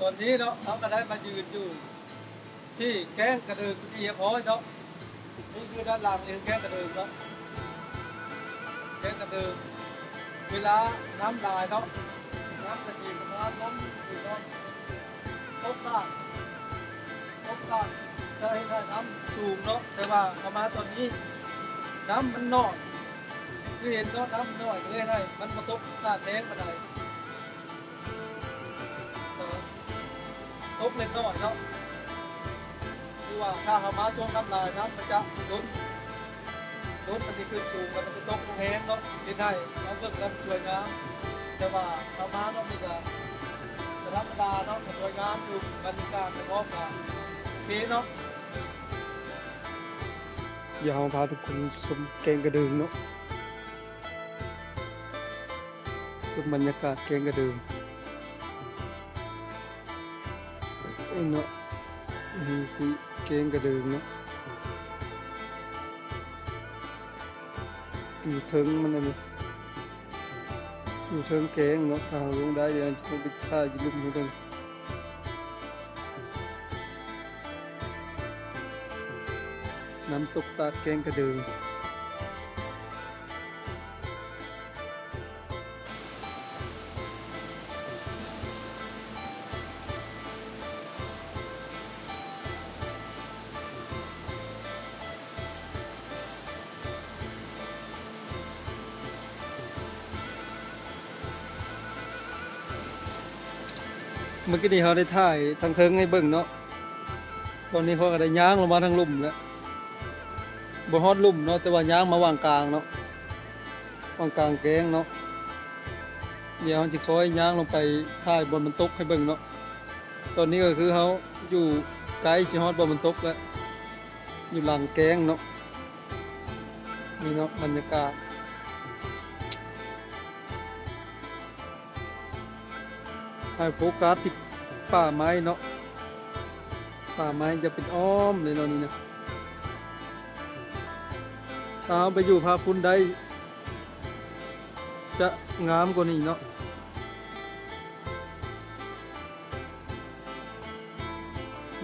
ตอนนี้เนาะเขาก็ได้มายืนอยู่ ที่แก้งกระดึงเอียพอยเนาะนี่คือด้านหลังนี่คือแก้งกระดึงเนาะแก้งกระดึงเวลาน้ำลายเนาะน้ำกระดีมันน้ำล้มอยู่เนาะตกล่างตกล่างจะให้ได้น้ำสูงเนาะแต่ว่าประมาณตอนนี้ น้ำมันน้อยคือเห็นเนาะน้ำมันน้อยก็เลยได้มันมาตกตาแดงมาได้ ตกเล็กน้อยเนาะคือว่าถ้าเขามาช่วงน้ำลายน้ำมันจะล้นล้นมันจะขึ้นสูงแล้วมันจะตกลงแห้งเนาะที่ได้เราเบิ่งแล้วมันสวยงามแต่ว่าเขามาเนาะมีแต่ธรรมดาเนาะสวยงามอยู่บรรยากาศมันพร้อมกันปีเนาะอยากพาทุกคนชมแกงกระดึงเนาะชมบรรยากาศแกงกระดึง เอ็นเนาะนี่คือแกงกระเดึงเนาะอยู่เทิงมันนะเนี่ยอยู่เทิงแกงเนาะถ้าเราลงได้เดี๋ยวจะไปท่าอยู่ลุ่มนี้กันน้ำตกตาแกงกระเดึง เมื่อกี้นี้เขาได้ถ่ายทางเทิงให้เบิ่งเนาะ ตอนนี้เขาก็ได้ย้างลงมาทางลุ่มแล้วบ่ฮอดลุ่มเนาะ แต่ว่าย้างมาวางกลางเนาะวางกลางแกงเนาะ เดี๋ยวเราจะคอยย้างลงไปถ่ายบนมันตกให้เบิ่งเนาะ ตอนนี้ก็คือเขาอยู่ไกลสิฮอดบนมันตกแล้ว อยู่หลังแกงเนาะ นี่เนาะบรรยากาศ ให้โฟกัสที่ป่าไม้เนาะป่าไม้จะเป็นอ้อมเลยเนาะนี่นะตามไปอยู่พาคุณได้ จะงามกว่านี้เนาะ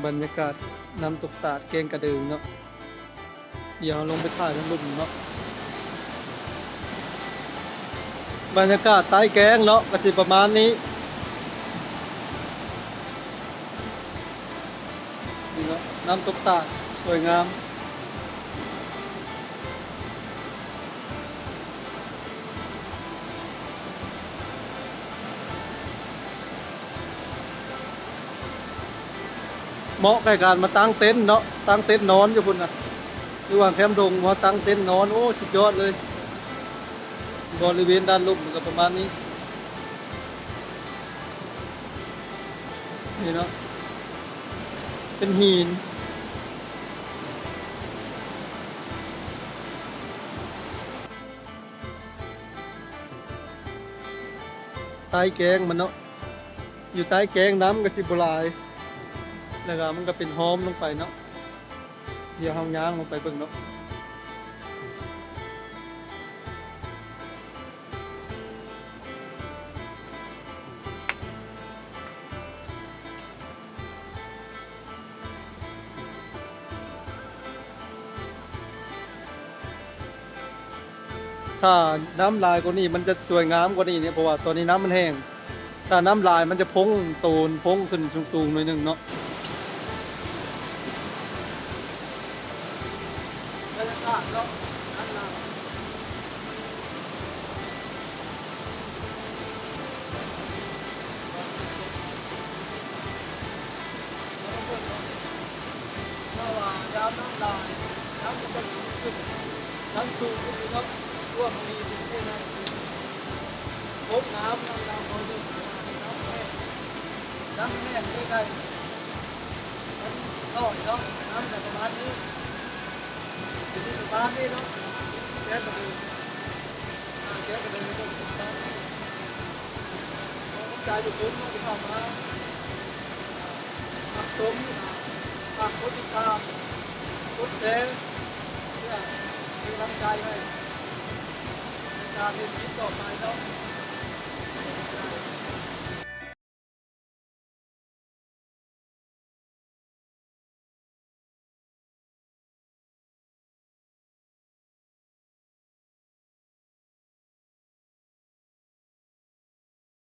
บรรยากาศน้ำตกตาดแกงกระเดิงเนาะเดี๋ยวลงไปถ่ายทั้งลุ่มเนาะบรรยากาศใต้แกงเนาะก็สิประมาณนี้ น้ำตกตาสวยงาม เหมาะกับการมาตั้งเต็นท์เนาะตั้งเต็นท์นอนอยู่พุ่นนะระหว่างแคมป์ดงมาตั้งเต็นท์นอนโอ้สุดยอดเลยบริเวณด้านลุ่มก็ประมาณนี้นี่เนาะเป็นหิน ใต้แกงมันเนาะอยู่ใต้แกงน้ำก็สิบลาย แล้วก็มันก็เป็นหอมลงไปเนาะเดี๋ยวห้องย่างลงไปเบิ่งเนาะ ถ้าน้ำลายกว่านี้มันจะสวยงามกว่านี้เนี่ยเพราะว่าตัวนี้น้ำมันแห้ง ถ้าน้ำลายมันจะพงโตนพงขึ้นสูงๆหน่อยหนึงเนาะรรยากาศเนาะด้านหลังน้ำลายน้ำมันจะสูงขึ้นน้ำสูงขึ้นเนาะ ท่วมมีเป็นที่นั่นพบน้ำน้ำลายเขาอยู่น้ำแห้งน้ำแห้งไม่ได้มันน้อยเนาะน้ำแต่ประมาณนี้อยู่ที่บ้านนี่เนาะแกก็ดูอ่าแกก็ดูก็ดูบ้านผมจ่ายอยู่ผมก็เข้ามาผักต้มผักโคติคามรถแดงเนี่ยเป็นกำลังใจให้ Chào đến.